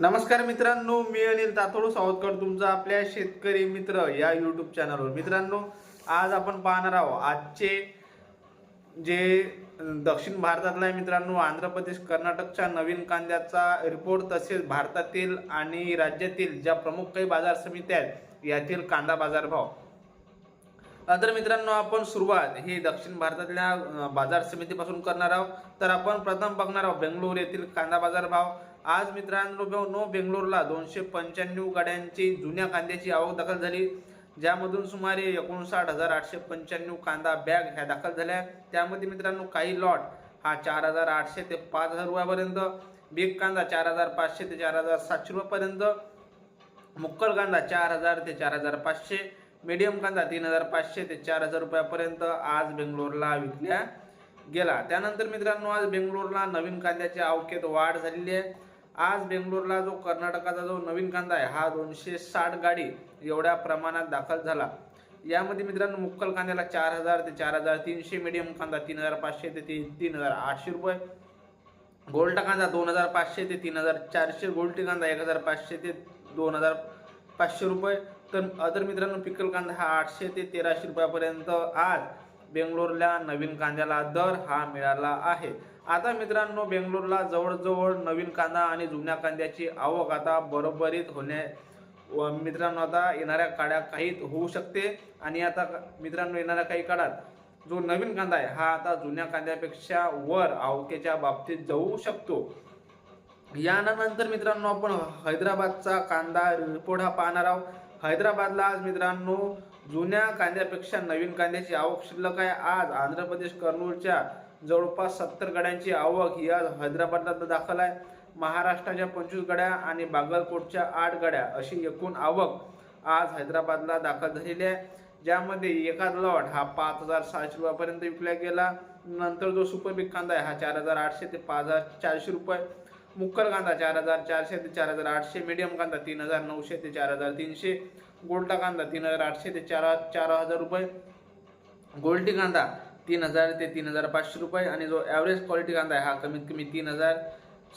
नमस्कार मित्रांनो मी अनिल तातोड सावतकर तुमचा आपल्या शेतकरी मित्र या युट्यूब चॅनलवर मित्रांनो आज आपण पाहणार आहोत आजचे जे दक्षिण भारतातला आहे मित्रांनो आंध्र प्रदेश कर्नाटकच्या नवीन कांद्याचा रिपोर्ट तसेच भारतातील आणि राज्यातील ज्या प्रमुख काही बाजार समित्या आहेत यातील कांदा बाजारभाव. तर मित्रांनो आपण सुरुवात ही दक्षिण भारतातल्या बाजार समितीपासून करणार आहोत. तर आपण प्रथम बघणार आहोत बेंगलोर येथील कांदा बाजार भाव. आज मित्रांनो नो बेंगलोरला दोनशे पंच्याण्णव गाड्यांची जुन्या कांद्याची आवक दाखल झाली. ज्यामधून सुमारे एकोणसाठ हजार आठशे पंच्याण्णव कांदा बॅग ह्या दाखल झाल्या. त्यामध्ये मित्रांनो काही लॉट हा चार हजार आठशे ते पाच हजार रुपयापर्यंत बिग कांदा चार हजार पाचशे ते चार हजार सातशे रुपयापर्यंत मुक्कल कांदा चार हजार ते चार हजार पाचशे मीडियम कांदा तीन हजार पाचशे ते चार हजार रुपयापर्यंत आज बेंगलोरला विकल्या गेला. त्यानंतर मित्रांनो आज बेंगलोरला नवीन कांद्याच्या अवकेत वाढ झालेली आहे. आज बेंगलोरला जो कर्नाटकाचा जो नवीन कांदा आहे हा दोनशे साठ गाडी एवढ्या प्रमाणात दाखल झाला. यामध्ये मित्रांनो मुक्कल कांद्याला चार हजार ते चार हजार तीनशे मीडियम कांदा तीन हजार पाचशे ते तीन तीन हजार आठशे रुपये. गोल्ड कांदा दोन हजार पाचशे ते तीन हजार चारशे गोल्टी कांदा एक हजार पाचशे ते दोन हजार पाचशे रुपये. तर अदर मित्रांनो पिकल कांदा हा आठशे ते तेराशे रुपयापर्यंत आज बेंगलोरला नवीन कांद्याला दर हा मिळाला आहे. आता मित्रांनो बेंगलोरला जवळजवळ नवीन कांदा आणि जुन्या कांद्याची आवक आता बरोबरीत होणे व मित्रांनो आता येणाऱ्या काळ्या काहीत होऊ शकते. आणि आता मित्रांनो येणाऱ्या काही काळात जो नवीन कांदा आहे हा आता जुन्या कांद्यापेक्षा वर आवकेच्या बाबतीत जाऊ शकतो. यानंतर मित्रांनो आपण हैदराबादचा कांदा रिपोर्ट हा पाहणार आहोत. हैदराबादला आज मित्रांनो जुन्या कांद्यापेक्षा नवीन कांद्याची आवक शिल्लक आहे. आज आंध्र प्रदेश कर्नूलच्या जवळपास सत्तर गाड्यांची आवक ही आज हैदराबादला दाखल आहे. महाराष्ट्राच्या पंचवीस गड्या आणि बागलकोटच्या आठ गड्या अशी एकूण आवक आज हैदराबादला दाखल झालेली आहे. ज्यामध्ये एखाद लॉट हा पाच हजार सहाशे रुपयापर्यंत विकला गेला. नंतर जो सुपर बिग कांदा आहे हा चार हजार आठशे ते पाच हजार चारशे रुपये. मुक्कल कांदा चार हजार चारशे ते चार हजार आठशे मीडियम कांदा तीन हजार नऊशे ते चार हजार तीनशे गोल्डा कांदा तीन हजार आठशे ते चार चार हजार रुपये गोल्टी कांदा तीन हजार ते तीन हजार पाचशे रुपये आणि जो ॲव्हरेज क्वालिटी कांदा आहे हा कमीत कमी तीन हजार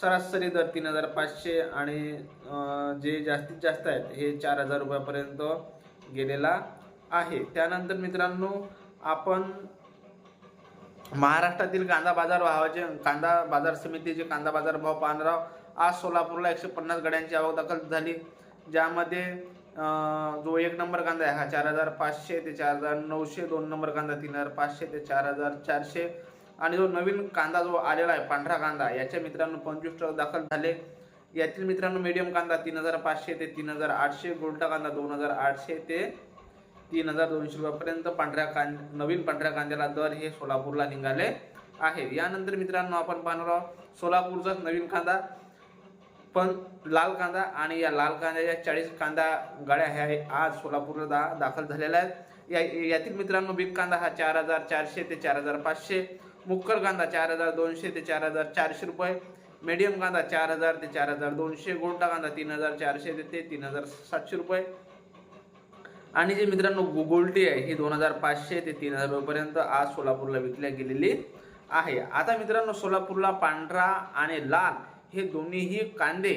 सरासरी दर तीन हजार पाचशे आणि जे जास्तीत जास्त आहेत हे चार हजार रुपयापर्यंत गेलेला आहे. त्यानंतर मित्रांनो आपण महाराष्ट्रातील कांदा बाजार भावाचे कांदा बाजार समितीचे कांदा बाजार भाव पानराव आज सोलापूरला एकशे पन्नास गड्यांची आवक दाखल झाली. ज्यामध्ये जो एक नंबर कांदा आहे हा चार हजार पाचशे ते चार हजार नऊशे दोन नंबर कांदा तीन हजार पाचशे ते चार हजार चारशे. आणि जो नवीन कांदा जो आलेला आहे पांढरा कांदा याच्या मित्रांनो पंचवीस ट्रक दाखल झाले. यातील मित्रांनो मीडियम कांदा तीन हजार पाचशे ते तीन हजार आठशे गोल्टा कांदा दोन हजार आठशे ते तीन हजार दोनशे रुपयापर्यंत पांढऱ्या कांद नवीन पांढऱ्या कांद्याला दर हे सोलापूरला निघाले आहे यानंतर मित्रांनो आपण पाहणार आहोत सोलापूरचा नवीन कांदा पण लाल कांदा आणि या लाल कांद्याच्या चाळीस कांदा गाड्या ह्या आज सोलापूरला दा दाखल झालेल्या आहेत. या यातील मित्रांनो बिग कांदा हा चार हजार चारशे ते चार हजार पाचशे मुक्कर कांदा चार हजार दोनशे ते चार हजार चारशे रुपये मीडियम कांदा चार हजार ते चार हजार दोनशे गोंडा कांदा तीन हजार चारशे ते तीन हजार सातशे रुपये आणि जे मित्रांनो गुगुल्टी आहे ही दोन हजार पाचशे ते तीन हजार रुपयापर्यंत आज सोलापूरला विकल्या गेलेली आहे. आता मित्रांनो सोलापूरला पांढरा आणि लाल हे दोन्हीही कांदे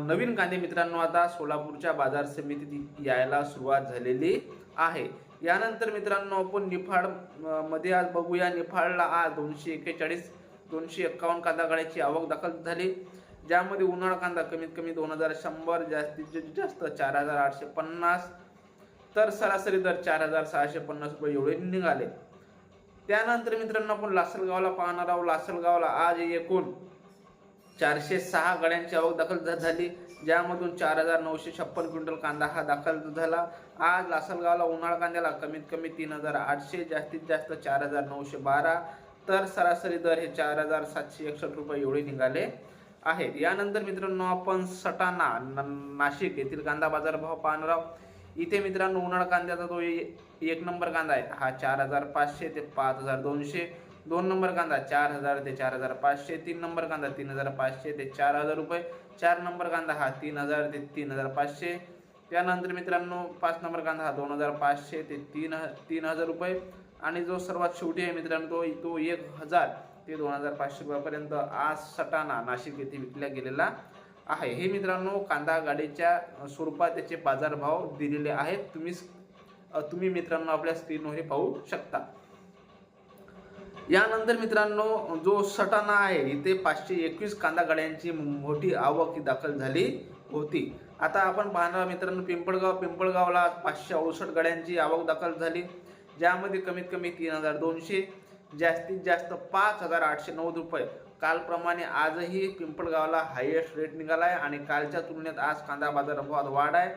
नवीन कांदे मित्रांनो आता सोलापूरच्या बाजार समितीत यायला सुरुवात झालेली आहे. यानंतर मित्रांनो आपण निफाडमध्ये आज बघूया. निफाडला आज दोनशे एक्केचाळीस दोनशे एक्कावन्न कांदा गाड्याची आवक दाखल झाली ज्यामध्ये उन्हाळा कांदा कमीत कमी दोन हजार शंभर जास्तीत जास्त चार हजार आठशे पन्नास तर सरासरी दर चार हजार सहाशे पन्नास रुपये एवढे निघाले. त्यानंतर मित्रांनो आपण लासलगावला पाहणार आहोत. लासलगावला आज एकूण चारशे सहा गाड्यांची आवक दाखल झाली ज्यामधून चार हजार नऊशे छप्पन क्विंटल कांदा हा दाखल झाला. आज लासलगावला उन्हाळा कांद्याला कमीत कमी तीन हजार आठशे जास्तीत जास्त चार हजार नऊशे बारा. तर सरासरी दर हे चार हजार सातशे एकसष्ट रुपये एवढे निघाले आहेत. यानंतर मित्रांनो आपण सटाणा न- नाशिक येथील कांदा बाजार भाव पाहणार आहोत. इथे मित्रांनो उन्हाळा कांद्याचा तो एक नंबर कांदा आहे. हा चार हजार पाचशे ते पाच हजार दोनशे. दोन नंबर कांदा चार हजार ते चार हजार पाचशे. तीन नंबर कांदा तीन हजार पाचशे ते चार हजार रुपये. चार नंबर कांदा हा तीन हजार ते तीन हजार पाचशे. त्यानंतर मित्रांनो पाच नंबर कांदा हा दोन हजार पाचशे ते तीन ह- तीन हजार रुपये. आणि जो सर्वात शेवटी आहे मित्रांनो तो तो एक हजार ते दोन हजार पाचशे रुपयापर्यंत आज सटाणा नाशिक येथे विकला गेलेला आहे. हे मित्रांनो कांदा गाडीच्या स्वरूपात त्याचे बाजारभाव दिलेले आहेत. तुम्ही तुम्ही मित्रांनो आपल्या स्क्रीनवर हे पाहू शकता. यानंतर मित्रांनो जो सटाणा आहे इथे पाचशे एकवीस कांदा गाड्यांची मोठी आवक ही दाखल झाली होती. आता आपण पाहणार मित्रांनो पिंपळगाव पिंपळगावला पाचशे अडुसष्ट गाड्यांची आवक दाखल झाली. ज्यामध्ये कमीत कमी तीन हजार दोनशे जास्तीत जास्त पाच हजार आठशे नऊ रुपये कालप्रमाणे आजही पिंपळगावला हायेस्ट रेट निघाला आहे आणि कालच्या तुलनेत आज कांदा बाजारभावात वाढ आहे.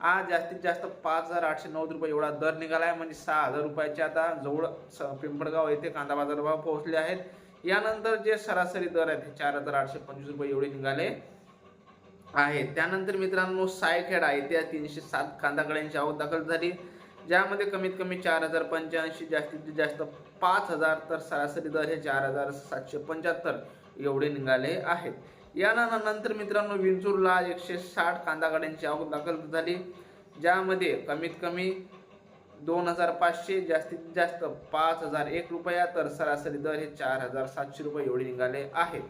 आज जास्तीत जास्त पाच हजार आठशे नव्वद रुपये एवढा दर निघाला आहे म्हणजे सहा हजार रुपयाचे आता जवळ स- पिंपळगाव येथे कांदा बाजारभाव पोहोचले आहेत. यानंतर जे सरासरी दर आहेत ते चार हजार आठशे पंचवीस रुपये एवढे निघाले आहेत. त्यानंतर मित्रांनो सायखेडा येथे तीनशे सात कांदा गड्यांची आवक दाखल झाली ज्यामध्ये कमीत कमी चार हजार पंच्याऐंशी जास्तीत जास्त पाच हजार तर सरासरी दर हे चार हजार सातशे पंच्याहत्तर एवढे निघाले आहेत. यानंतर मित्रांनो विंचूरला एकशे साठ कांदा गाड्यांची आवक दाखल झाली ज्यामध्ये कमीत कमी दोन हजार पाचशे जास्तीत जास्त पाच हजार एक रुपया तर सरासरी दर हे चार हजार सातशे रुपये एवढे निघाले आहेत.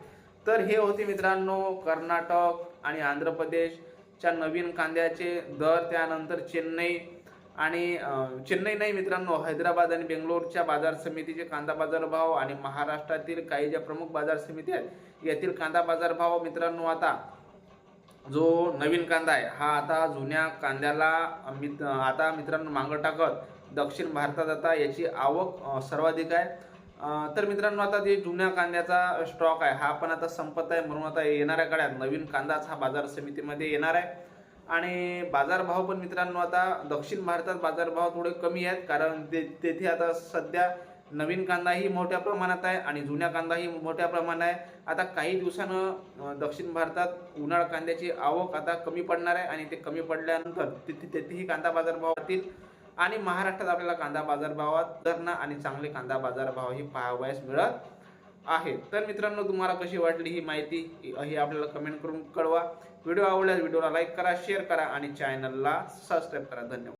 तर हे होते मित्रांनो कर्नाटक आणि आंध्र प्रदेशच्या नवीन कांद्याचे दर त्यानंतर चेन्नई आणि चेन्नई नाही मित्रांनो हैदराबाद आणि बेंगलोरच्या बाजार समितीचे कांदा बाजार भाव आणि महाराष्ट्रातील काही ज्या प्रमुख बाजार समिती आहेत यातील कांदा बाजार भाव मित्रांनो आता जो नवीन कांदा आहे हा आता जुन्या कांद्याला मित आता मित्रांनो मागं टाकत दक्षिण भारतात आता याची आवक सर्वाधिक आहे. तर मित्रांनो आता जे जुन्या कांद्याचा स्टॉक आहे हा पण आता संपत आहे म्हणून आता येणाऱ्या काळात नवीन कांदाच हा बाजार समितीमध्ये येणार आहे. आणि बाजारभाव पण मित्रांनो आता दक्षिण भारतात बाजारभाव थोडे कमी आहेत कारण ते तेथे आता सध्या नवीन कांदाही मोठ्या प्रमाणात आहे आणि जुन्या कांदाही मोठ्या प्रमाणात आहे. आता काही दिवसानं दक्षिण भारतात उन्हाळ कांद्याची आवक आता कमी पडणार आहे आणि ते कमी पडल्यानंतर तिथे तेथेही कांदा बाजारभावातील आणि महाराष्ट्रात आपल्याला कांदा बाजारभावात धरणं आणि चांगले कांदा बाजारभावही पाहावयास मिळत. आहे. तर मित्रांनो तुम्हाला कशी वाटली ही माहिती ही आपल्याला कमेंट करून कळवा. व्हिडिओ आवडल्यास व्हिडिओला लाईक करा शेअर करा आणि चॅनलला सबस्क्राईब करा. धन्यवाद.